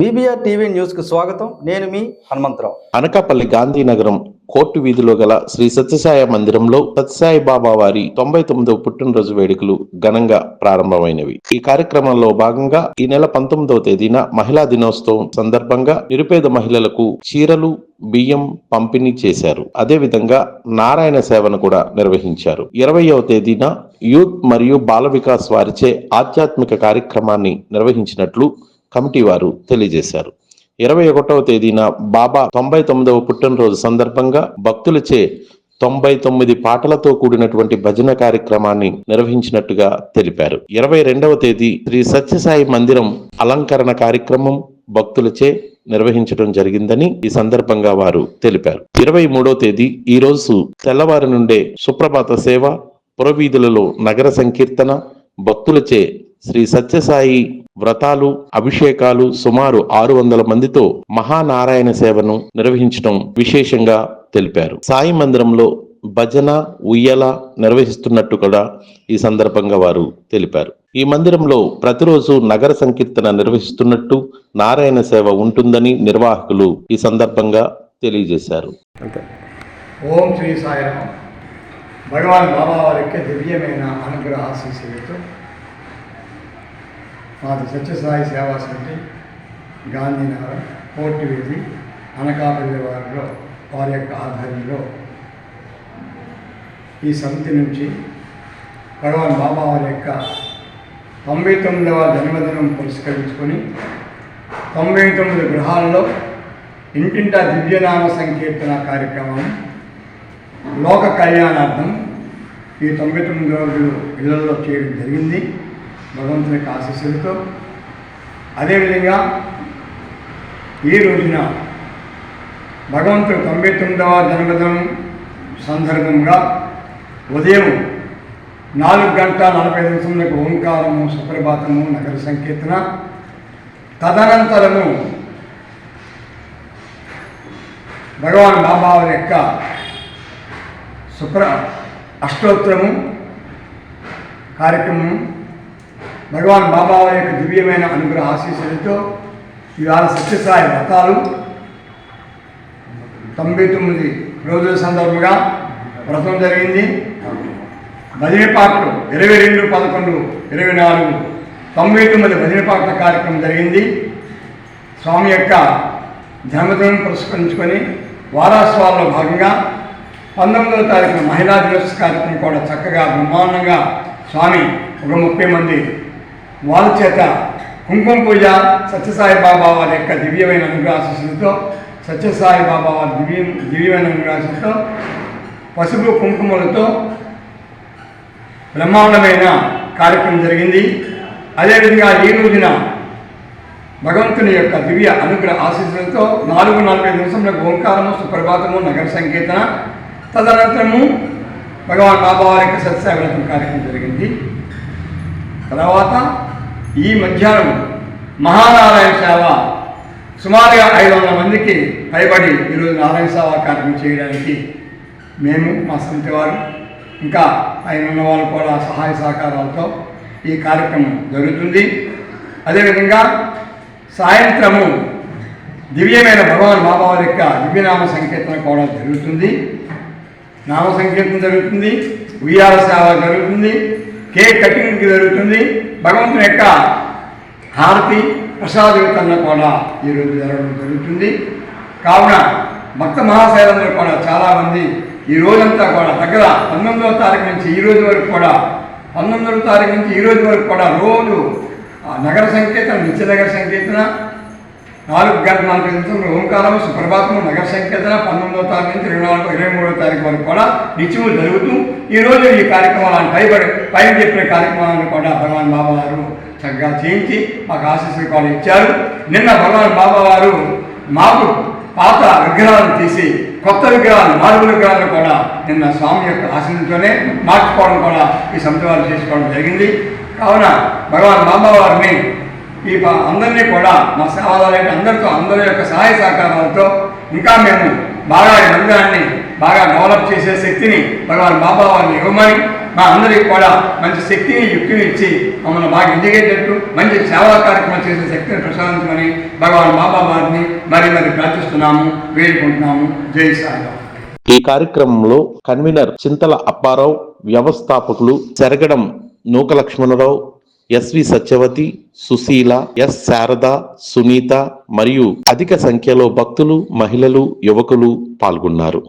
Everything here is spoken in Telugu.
బీబీఆర్ టీవీ న్యూస్కు స్వాగతం. నేను మీ హనుమంతరావు. అనకాపల్లి గాంధీనగరం కోర్టు వీధిలో గల శ్రీ సత్యసాయి మందిరంలో సత్యసాయి బాబా వారి తొంభై తొమ్మిదవ పుట్టినరోజు వేడుకలు ఘనంగా ప్రారంభమైనవి. ఈ కార్యక్రమంలో భాగంగా ఈ నెల పంతొమ్మిదవ తేదీన మహిళా దినోత్సవం సందర్భంగా నిరుపేద మహిళలకు చీరలు బియ్యం పంపిణీ చేశారు. అదే విధంగా నారాయణ సేవను కూడా నిర్వహించారు. ఇరవయవ తేదీన యూత్ మరియు బాల వికాస్ వారిచే ఆధ్యాత్మిక కార్యక్రమాన్ని నిర్వహించినట్లు కమిటీ వారు తెలియజేశారు. ఇరవై ఒకటవ తేదీన బాబా తొంభై తొమ్మిదవ పుట్టినరోజు సందర్భంగా భక్తులచే తొంభై తొమ్మిది పాటలతో కూడినటువంటి భజన కార్యక్రమాన్ని నిర్వహించినట్టుగా తెలిపారు. ఇరవై రెండవ తేదీ శ్రీ సత్యసాయి మందిరం అలంకరణ కార్యక్రమం భక్తులచే నిర్వహించడం జరిగిందని ఈ సందర్భంగా వారు తెలిపారు. ఇరవై మూడవ తేదీ ఈ రోజు తెల్లవారి నుండే సుప్రభాత సేవ పురవీధులలో నగర సంకీర్తన భక్తులచే శ్రీ సత్యసాయి వ్రతాలు అభిషేకాలు సుమారు ఆరు వందల మందితో మహానారాయణ సేవను నిర్వహించడం విశేషంగా తెలిపారు. సాయి మందిరంలో భజన ఉయ్యల నిర్వహిస్తున్నట్టు కూడా ఈ సందర్భంగా వారు తెలిపారు. ఈ మందిరంలో ప్రతిరోజు నగర సంకీర్తన నిర్వహిస్తున్నట్టు నారాయణ సేవ ఉంటుందని నిర్వాహకులు ఈ సందర్భంగా తెలియజేశారు. ఓం శ్రీ సాయిరామ్ భగవాన్ బాబా వారికి దివ్యమైన అనుగ్రహ ఆశీస్సులతో మాది సత్యసాయి సేవా సమితి గాంధీనగర్ కోర్టు వీధి అనకాపల్లి వారిలో వారి యొక్క ఆధ్వర్యంలో. ఈ సమితి నుంచి భగవాన్ బాబా వారి యొక్క తొంభై తొమ్మిదవ జన్మదినం పురస్కరించుకొని తొంభై తొమ్మిది గృహాల్లో ఇంటింటా దివ్యనామ సంకీర్తన కార్యక్రమం లోక కళ్యాణార్థం ఈ తొంభై తొమ్మిది రోజులు ఇళ్ళలో చేయడం జరిగింది. భగవంతుని యొక్క ఆశీస్సులతో అదేవిధంగా ఈ రోజున భగవంతుడు తొంభై తొమ్మిదవ జన్మదినం సందర్భంగా ఉదయం నాలుగు గంట నలభై నిమిషములకు ఓంకారము సుప్రభాతము నగర సంకీర్తన తదనంతరము భగవాన్ బాబా యొక్క సుప్ర అష్టోత్తరము కార్యక్రమం భగవాన్ బాబా యొక్క దివ్యమైన అనుగ్రహ ఆశీస్సులతో ఇవాళ సత్యసాయి వ్రతాలు తొంభై తొమ్మిది రోజుల సందర్భంగా వ్రతం జరిగింది. భజన పాటలు ఇరవై రెండు పదకొండు ఇరవై నాలుగు తొంభై తొమ్మిది భజనపాటల కార్యక్రమం జరిగింది. స్వామి యొక్క జన్మదినం పురస్కరించుకొని వారాస్వాల్లో భాగంగా పంతొమ్మిదవ తారీఖున మహిళా దినోత్సవ కార్యక్రమం కూడా చక్కగా బ్రహ్మాండంగా స్వామి ఒక ముప్పై మంది వాళ్ళ చేత కుంకుమ పూజ సత్యసాయి బాబా వారి యొక్క దివ్యమైన అనుగ్రహాశిస్సులతో సత్యసాయి బాబా వారి దివ్య దివ్యమైన అనుగ్రహాశిస్సులతో పసుపు కుంకుమలతో బ్రహ్మాండమైన కార్యక్రమం జరిగింది. అదేవిధంగా ఈ రోజున భగవంతుని యొక్క దివ్య అనుగ్రహ ఆశీస్సులతో నాలుగు నలభై నిమిషంలో ఓంకారము సుప్రభాతము నగర సంకీర్తన తదనంతరము భగవాన్ బాబావారి యొక్క సత్యవ్రతం కార్యక్రమం జరిగింది. తర్వాత ఈ మధ్యాహ్నం మహానారాయణ సేవ సుమారుగా ఐదు వందల మందికి పైబడి ఈరోజు నారాయణ సేవ కార్యక్రమం చేయడానికి మేము మా సమితి వారు ఇంకా ఆయన ఉన్న వాళ్ళు కూడా సహాయ సహకారాలతో ఈ కార్యక్రమం జరుగుతుంది. అదేవిధంగా సాయంత్రము దివ్యమైన భగవాన్ బాబావారి యొక్క దివ్యనామ సంకీర్తన కూడా జరుగుతుంది. నామ సంకీర్తన జరుగుతుంది. ఉయ్యాల సేవ జరుగుతుంది. కేక్ కటింగ్ జరుగుతుంది. భగవంతుని యొక్క హారతి ప్రసాద వితరణ కూడా ఈరోజు జరగడం జరుగుతుంది. కావున భక్త మహాశైలందరూ కూడా చాలామంది ఈ రోజంతా కూడా దగ్గర పంతొమ్మిదవ తారీఖు నుంచి ఈ రోజు వరకు కూడా పంతొమ్మిదవ తారీఖు నుంచి ఈ రోజు వరకు కూడా రోజు నగర సంకీర్తన నిత్య నగర సంకీర్తన నాలుగు గంటల నలభై నిమిషంలో ఓంకారం సుప్రభాతం నగర సంకీర్తన పంతొమ్మిదవ తారీఖు నుంచి ఇరవై నాలుగు ఇరవై మూడవ తారీఖు వరకు కూడా నిత్యము జరుగుతూ ఈరోజు ఈ కార్యక్రమాలను పైబడి పైన చెప్పిన కార్యక్రమాలను కూడా భగవాన్ బాబావారు చక్కగా చేయించి మాకు ఆశీస్సులు కూడా ఇచ్చారు. నిన్న భగవాన్ బాబా వారు మాకు పాత విగ్రహాలను తీసి కొత్త విగ్రహాలు నాలుగు విగ్రహాలను కూడా నిన్న స్వామి యొక్క ఆశీస్సులతోనే మార్చుకోవడం కూడా ఈ సమితి చేసుకోవడం జరిగింది. కావున భగవాన్ బాబావారిని ఈ అందరినీ కూడా మా సేవాలయానికి అందరితో అందరి యొక్క సహాయ సహకారాలతో ఇంకా మేము బాగా ఈ మందిరాన్ని బాగా డెవలప్ చేసే శక్తిని భగవాన్ బాబా వారిని ఇవ్వమని మా అందరికి కూడా మంచి శక్తిని యుక్తిని ఇచ్చి మమ్మల్ని బాగా ఎదిగేటట్టు మంచి సేవా కార్యక్రమం చేసే శక్తిని ప్రసాదించమని భగవాన్ బాబా వారిని మరి మరి ప్రార్థిస్తున్నాము వేడుకుంటున్నాము. జై సాయిరామ్. ఈ కార్యక్రమంలో కన్వీనర్ చింతల అప్పారావు వ్యవస్థాపకులు చెరగడం నూకలక్ష్మణరావు ఎస్వి సత్యవతి సుశీల ఎస్ శారద సునీత మరియు అధిక సంఖ్యలో భక్తులు మహిళలు యువకులు పాల్గొన్నారు.